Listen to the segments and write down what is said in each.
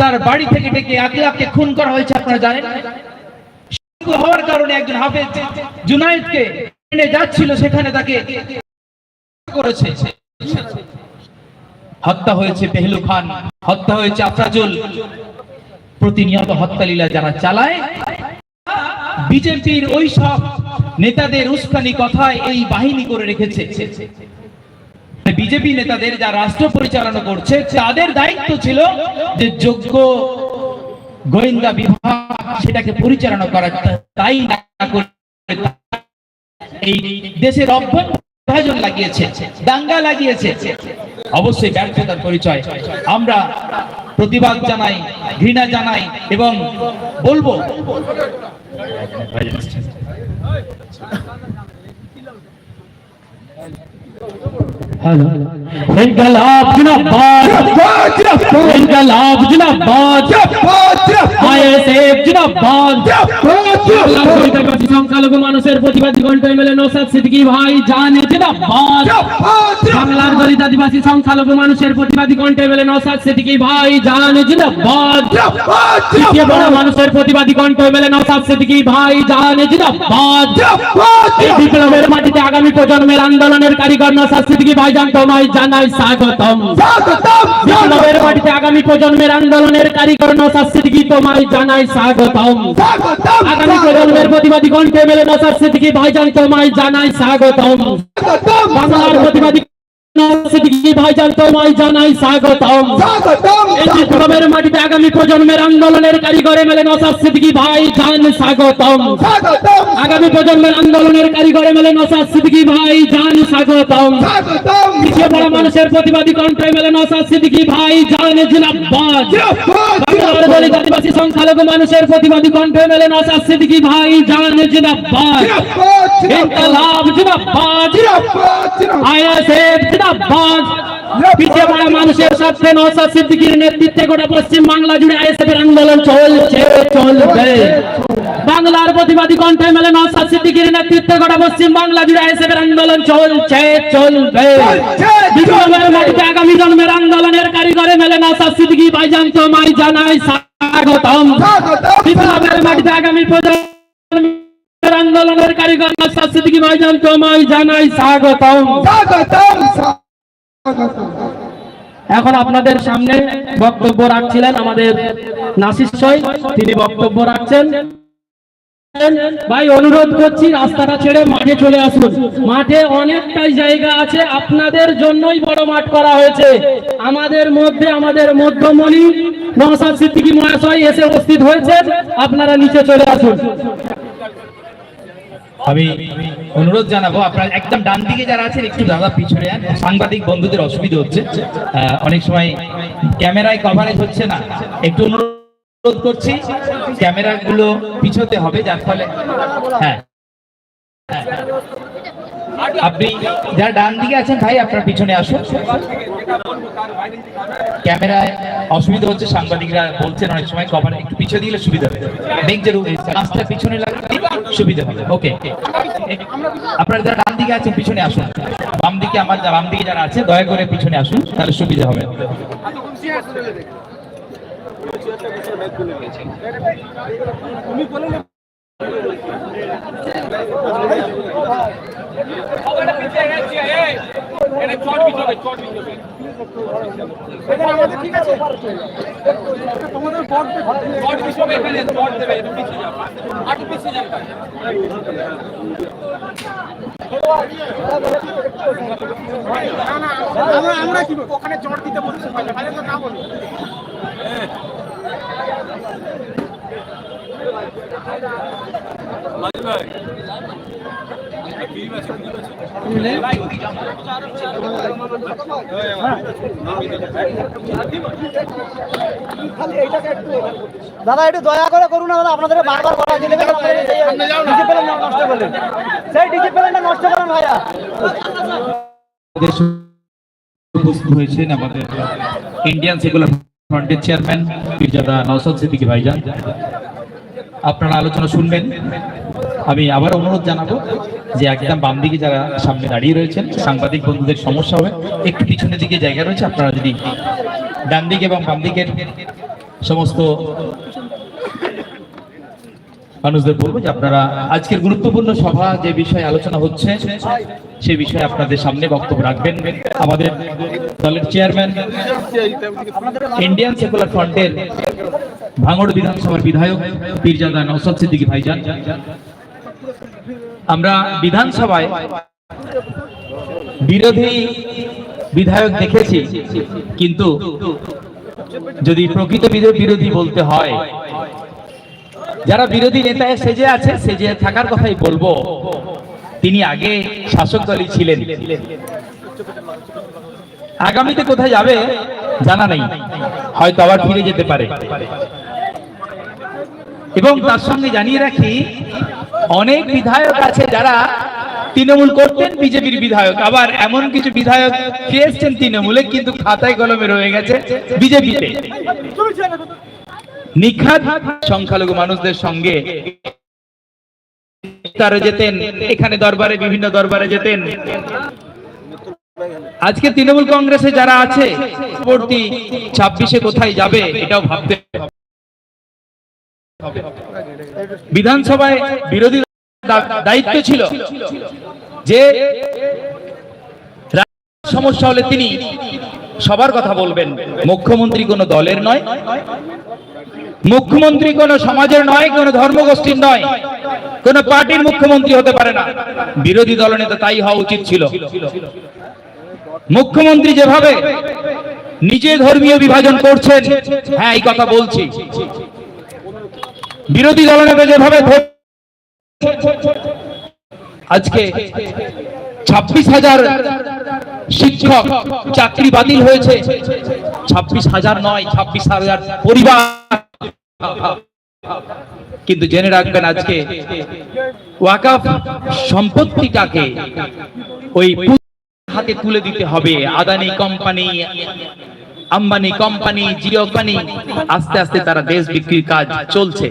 তার বাড়ি থেকে ডেকে আকলাককে খুন করা হয়েছে, আপনারা জানেন? হওয়ার কারণে একজন হাফেজ জুনায়েদকে এনে যাচ্ছিল, সেখানে তাকে করেছে। হত্যা হয়েছে পেহলু খান, হত্যা হয়েছে আফরাজুল। প্রতিনিয়ত হত্যালীলা যারা চালায়, বিজেপির ওই সব নেতাদের উস্কানি কথায় এই বাহিনী করে রেখেছে। বিজেপি নেতাদের যা রাষ্ট্র পরিচালনা করছে, তাদের দায়িত্ব ছিল যে যোগ্য গোয়েন্দা বিভাগ সেটাকে পরিচালনা করা তাই এই দেশের অভ্যন্তর লাগিয়েছে, দাঙ্গা লাগিয়েছে। অবশ্যই ব্যর্থতার পরিচয়। আমরা প্রতিবাদ জানাই, ঘৃণা জানাই এবং বলব 快 니, 아 니, انقلاب جناب انقلاب جناب মানুষের প্রতিবাদী ঘন্টায় মেলে নৌসাদ সিদ্দিকি ভাই জানে জনাব মানুষের প্রতিবাদী ঘন্টায় মেলে নৌসাদ সিদ্দিকি ভাই জানে বিপ্লবের মাটিতে আগামী প্রজন্মের আন্দোলনের কারিগর নসাদ সিদ্দিকি ভাই জান তোমায় জানাই স্বাগতম। বিপ্লবের মাটিতে আগামী প্রজন্মের আন্দোলনের কারিগর নৌসাদ সিদ্দিকী তোমায় জানাই স্বাগতম। আগামী প্রজন্মের প্রতিবাদী কণ্ঠে মেলে নসার সিদ্দিকী ভাইজান তোমায় জানাই স্বাগতম। বাংলার প্রতিবাদী সিদ্দিকী ভাইজান তোমায় জানাই স্বাগতম। এই বিপ্লবের মাটিতে আগামী প্রজন্মের আন্দোলনের কারিগরে মেলে নসার সিদ্দিকী ভাই জান স্বাগতম। আগামী প্রজন্মের আন্দোলনের কারিগরে মেলে নসার সিদ্দিকী ভাই জান স্বাগতম। পিছিয়ে পড়া মানুষের প্রতিবাদী কণ্ঠে মেলে সিদ্দিকী ভাই জান জিন্দাবাদ। আদিবাসী সংখ্যালঘু মানুষের প্রতিবাদী কণ্ঠে সিদ্দিকী ভাই জান ইনকলাব আইএসএফ জিন্দাবাদ পিছিয়ে পড়া মানুষের স্বার্থে নওশাদ সিদ্দিকীর নেতৃত্বে গোটা পশ্চিম বাংলা জুড়ে আইএসএফ এর আন্দোলন চলছে চলবে। বাংলার প্রতিবাদী কণ্ঠে মেলে নওশাদ সিদ্দিকীর নেতৃত্বে গোটা পশ্চিম বাংলা জুড়ে আইএসএফ এর আন্দোলন চলছে চলবে। বিপ্লবের মাটিতে আগামী জন্মের আন্দোলনের কারিগরে মেলে নওশাদ সিদ্দিকী ভাইজান তোমায় জানাই স্বাগতম। বিপ্লবের মাটিতে আগামী প্রজন্মের কারিগর নওশাদ ভাইজান তোমায় জানাই স্বাগতম। এখন আপনাদের সামনে বক্তব্য রাখছিলেন আমাদের নাসির সই। তিনি বক্তব্য রাখছেন। ভাই অনুরোধ করছি রাস্তাটা ছেড়ে মাঠে চলে আসুন। মাঠে অনেকটাই জায়গা আছে আপনাদের জন্যই বড় মাঠ করা হয়েছে। আমাদের মধ্যে আমাদের মধ্যমণি নওশাদ সিদ্দিকী মহাশয় এসে উপস্থিত হয়েছে আপনারা নিচে চলে আসুন। আমি অনুরোধ জানাব, আপনার একদম ডান দিকে যারা আছেন, একটু দাদা পিছনে সাংবাদিক বন্ধুদের অসুবিধা হচ্ছে। অনেক সময় ক্যামেরায় কভারেজ হচ্ছে না। একটু অনুরোধ করছি, ক্যামেরাগুলো পিছোতে হবে, যার ফলে হ্যাঁ। আপনি যারা ডান দিকে আছেন ভাই, আপনার পিছনে আসুন। ক্যামেরায় অসুবিধা হচ্ছে, সাংবাদিকরা বলছেন অনেক সময়, কভার একটু পিছিয়ে দিলে সুবিধা হবে। রাস্তার পিছনে লাগলে সুবিধা হবে। ওকে। আপনারা যারা ডান দিকে আছেন, পিছনে আসুন। বাম দিকে আমার বাম দিকে যারা আছে দয়া করে পিছনে আসুন, তাহলে সুবিধা হবে। আমরা আমরা কি ওখানে জট দিতে বলছে না বলো দাদা একটু দয়া করে করুন না দাদা আপনাদের বারবার বলা দিলে ডিসিপ্লিন নষ্ট করলেন। সেই ডিসিপ্লিনটা নষ্ট করেন ভাইয়া। উপস্থিত হয়েছেন আমাদের ইন্ডিয়ান সেকুলার ফ্রন্টের চেয়ারম্যান নওসাদ সিদ্দিকী ভাইজান। আপনারা আলোচনা শুনবেন। আমি আবার অনুরোধ জানাব যে একদম বাম দিকে যারা সামনে দাঁড়িয়ে রয়েছেন, সাংবাদিক বন্ধুদের সমস্যা হবে, একটু পিছনের দিকে জায়গা রয়েছে, আপনারা যদি ডান দিকে এবং বাম দিকের সমস্ত মানুষদের বলব যে আপনারা আজকের গুরুত্বপূর্ণ সভা যে বিষয়ে আলোচনা হচ্ছে, সে বিষয়ে আপনাদের সামনে বক্তব্য রাখবেন। আমাদের দলের চেয়ারম্যান ইন্ডিয়ান সেকুলার ফ্রন্টের ভাঙড় বিধানসভার বিধায়ক পীরজাদা নৌসদ সিদ্দিকী ভাইজান। আমরা বিধানসভায় বিরোধী বিধায়ক দেখেছি, কিন্তু যদি প্রকৃত বিরো- বিরোধী বলতে হয় যারা বিরোধী নেতা সেজে আছে সেজে থাকার কথাই বলব। তিনি আগে শাসক দলই ছিলেন। আগামীতে কোথায় যাবে, জানা নেই। হয়তো আবার ফিরে যেতে পারে। এবং তার সঙ্গে জানিয়ে রাখি, অনেক বিধায়ক আছে যারা তৃণমূল করতেন বিজেপির বিধায়ক। আবার এমন কিছু বিধায়ক এসছেন তৃণমূলে, কিন্তু খাতায় কলমে রয়ে গেছে বিজেপিতে। নিখাত সংখ্যালঘু মানুষদের সঙ্গে তারা যেতেন, এখানে দরবারে, বিভিন্ন দরবারে যেতেন। আজকে তৃণমূল কংগ্রেসে যারা আছে ছাব্বিশে কোথায় যাবে, এটাও ভাবতে বিধানসভায় বিরোধী দায়িত্ব ছিল যে সমস্যা হলে তিনি সবার কথা বলবেন। মুখ্যমন্ত্রী কোনো দলের নয়। মুখ্যমন্ত্রী কোন সমাজের নয়, কোন ধর্মগোষ্ঠীর নয়। কোন পার্টির মুখ্যমন্ত্রী হতে পারে না। বিরোধী দলনেতা তাই হওয়া উচিত ছিল। মুখ্যমন্ত্রী যেভাবে নিজে ধর্মীয় বিভাজন করছেন হ্যাঁ এই কথা বলছি। বিরোধী দলনেতা যেভাবে আজকে ছাব্বিশ হাজার শিক্ষক চাকরি বাতিল হয়েছে। ছাব্বিশ হাজার নয়, ছাব্বিশ হাজার পরিবার কিন্তু জেনে রাখবেন আজকে ওয়াকাফ সম্পত্তিটাকে ওই হাতে তুলে দিতে হবে। Adani company, Ambani company, Jio company, আস্তে আস্তে তারা দেশ বিক্রির কাজ চলছে।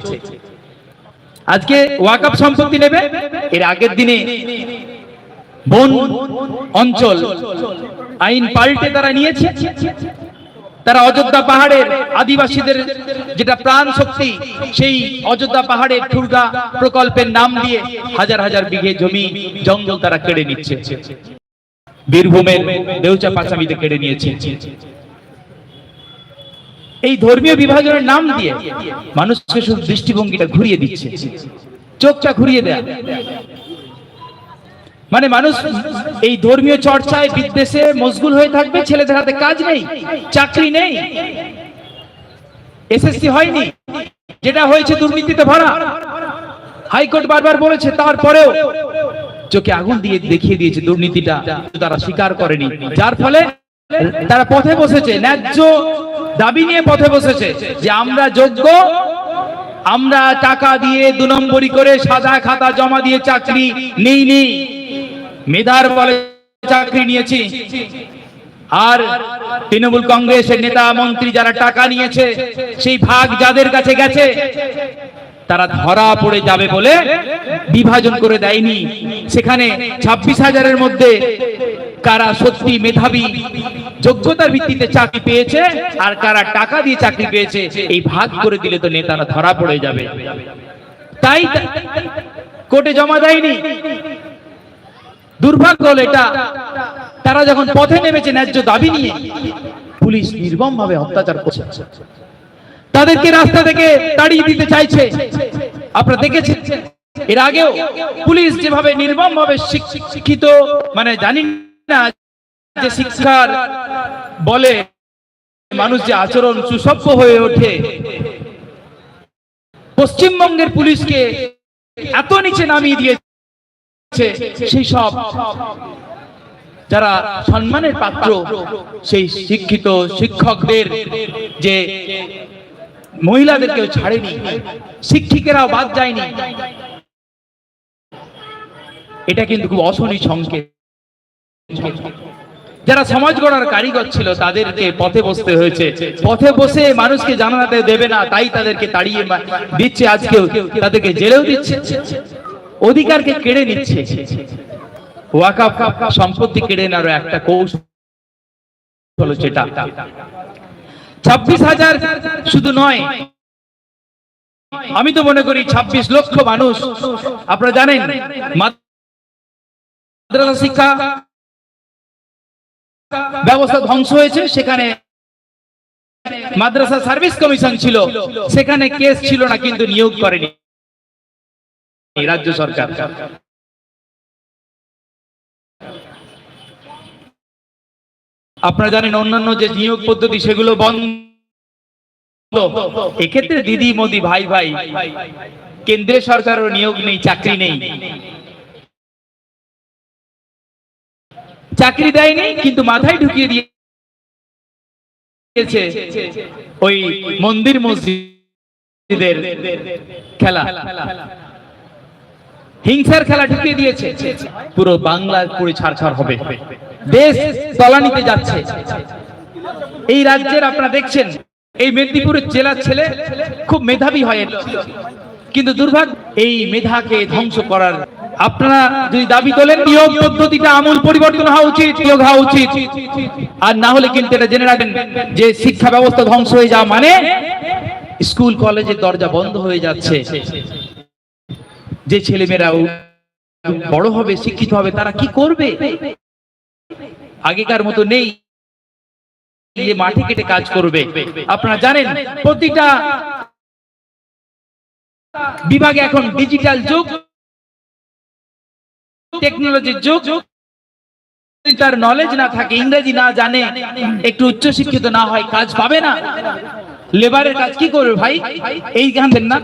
আজকে ওয়াকাফ সম্পত্তি নেবে? এর আগের দিনে বন অঞ্চল আইন পাল্টে তারা নিয়েছে। তারা অযোধ্যা পাহাড়ের আদিবাসীদের যেটা প্রাণ শক্তি, সেই অযোধ্যা পাহাড়ের ঠুরগা প্রকল্পের নাম দিয়ে হাজার হাজার বিঘে জমি জঙ্গল তারা কেড়ে নিচ্ছে। বীরভূমের দেউচা পাঁচামিতে কেড়ে নিয়েছে। এই ধর্মীয় বিভাজনের নাম দিয়ে মানুষকে শুধু দৃষ্টিভঙ্গিটা ঘুরিয়ে দিচ্ছে। চোখটা ঘুরিয়ে দেয়। মানে মানুষ এই ধর্মীয় চর্চায় বিদ্বেষে মশগুল হয়ে থাকবে, ছেলেদের হাতে কাজ নেই, চাকরি নেই। এসএসসি হয়নি, যেটা হয়েছে দুর্নীতিতে ভরা। হাইকোর্ট বারবার বলেছে, তারপরেও চোখে আগুন দিয়ে দেখিয়ে দিয়েছে দুর্নীতিটা তারা স্বীকার করেনি। যার ফলে তারা পথে বসেছে, ন্যায্য দাবি নিয়ে পথে বসেছে, যে আমরা যোগ্য, আমরা টাকা দিয়ে দু নম্বরি করে সাদা খাতা জমা দিয়ে চাকরি নেই নেই মেধার বলে চাকরি নিয়েছি। আর তৃণমূল কংগ্রেসের নেতা, মন্ত্রী যারা টাকা নিয়েছে, সেই ভাগ যাদের কাছে গেছে, তারা ধরা পড়ে যাবে বলে বিভাজন করে দেয়নি। সেখানে ছাব্বিশ হাজারের মধ্যে কারা সত্যি মেধাবী, যোগ্যতার ভিত্তিতে চাকরি পেয়েছে আর কারা টাকা দিয়ে চাকরি পেয়েছে, এই ভাগ করে দিলে তো নেতারা ধরা পড়ে যাবে। তাই কোর্টে জমা দেয়নি। দুর্ভাগ্য হলো এটা, তারা যখন পথে নেমেছে ন্যায্য দাবি নিয়ে, পুলিশ নির্মম ভাবে অত্যাচার করছে। তাদেরকে রাস্তা থেকে তাড়িয়ে দিতে চাইছে। আপনারা দেখেছেন, এর আগেও পুলিশ যেভাবে নির্মম ভাবে শিক্ষিত মানে জানি না যে শিক্ষার বলে মানুষ যে আচরণ সুসভ্য হয়ে ওঠে, পশ্চিমবঙ্গের পুলিশকে এত নিচে নামিয়ে দিয়েছে। সেই সব যারা সম্মানের পাত্র, সেই শিক্ষিত শিক্ষকদের যে মহিলাদেরকেও ছাড়েনি, শিক্ষিকেরাও বাদ যায়নি, এটা কিন্তু খুব অশনি সংকেত। যারা সমাজ গড়ার কারিগর ছিল, তাদেরকে পথে বসতে হয়েছে। পথে বসে মানুষকে জানাতে দেবে না, তাই তাদেরকে তাড়িয়ে দিচ্ছে আজকেও, তাদেরকে জেলেও দিচ্ছে। অধিকারকে কেড়ে নিচ্ছে। ওয়াকাফ সম্পত্তি কেড়ে নেওয়ার একটা কৌশল হলো ছাব্বিশ হাজার শুধু নয়, আমি তো মনে করি ছাব্বিশ লক্ষ মানুষ, আপনারা জানেন, মাদ্রাসা শিক্ষা ব্যবস্থা ধ্বংস হয়েছে, সেখানে মাদ্রাসা সার্ভিস কমিশন ছিল, সেখানে কেস ছিল না, কিন্তু নিয়োগ করেনি। রাজ্য সরকার। আপনারা জানেন অন্যান্য যে নিয়োগ পদ্ধতি, সেগুলো বন্ধ। এক্ষেত্রে দিদি, মোদি, ভাই ভাই, কেন্দ্রীয় সরকারের নিয়োগ নেই, চাকরি নেই। চাকরি দেয়নি, কিন্তু মাথায় ঢুকিয়ে দিয়েছে ওই মন্দির মসজিদের খেলা। হিংসার খেলা ঢুকিয়ে দিয়েছে। পুরো বাংলা পুরো ছাড়ছাড় হবে। দেশ তলানিতে যাচ্ছে। এই রাজ্যের আপনারা দেখছেন, এই মেদিনীপুরের জেলার ছেলে খুব মেধাবী হয় কিন্তু দুর্ভাগ্য, এই মেধাকে ধ্বংস করার আপনারা যদি দাবি তোলেন, নিয়োগ পদ্ধতিটা আমূল পরিবর্তন হওয়া উচিত, নিয়োগ হওয়া উচিত। আর না হলে কিন্তু এটা জেনে রাখবেন যে শিক্ষা ব্যবস্থা ধ্বংস হয়ে যাওয়া মানে স্কুল, কলেজের দরজা বন্ধ হয়ে যাচ্ছে। যে ছেলেমেয়েরাও বড় হবে, শিক্ষিত হবে, তারা কি করবে? আগেকার মতো নেই যে মাটি কেটে কাজ করবে। আপনারা জানেন, প্রতিটা বিভাগে এখন ডিজিটাল যুগ টেকনোলজির যুগ। তার নলেজ না থাকে, ইংরেজি না জানে, একটু উচ্চ শিক্ষিত না হয়, কাজ পাবে না। লেবারের কাজ কি করবে ভাই? এই গান না?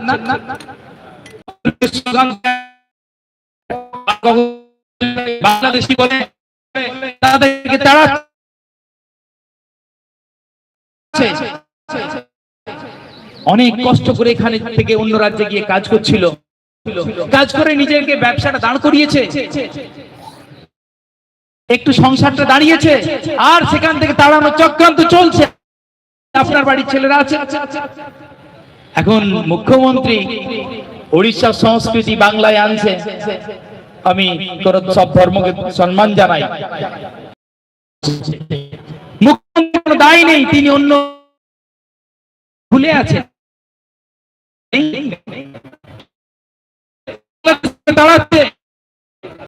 বাংলাদেশি বলে তাদেরকে তারা অনেক কষ্ট করে এখানে থেকে অন্য রাজ্যে গিয়ে কাজ করছিল। কাজ করে নিজেকে ব্যবসাটা দাঁড় করিয়েছে। একটু সংসারটা দাঁড়িয়েছে। আর সেখান থেকে তাড়ানো চক্রান্ত চলছে। আপনার বাড়ির ছেলেরা আছে। এখন মুখ্যমন্ত্রী উড়িষ্যার সংস্কৃতি বাংলায় আনছে। আমি তোর সব ধর্মকে সম্মান জানাই। মুখ্যমন্ত্রী দায় নেই, তিনি অন্য ভুলে আছেন। দাঁড়াচ্ছে।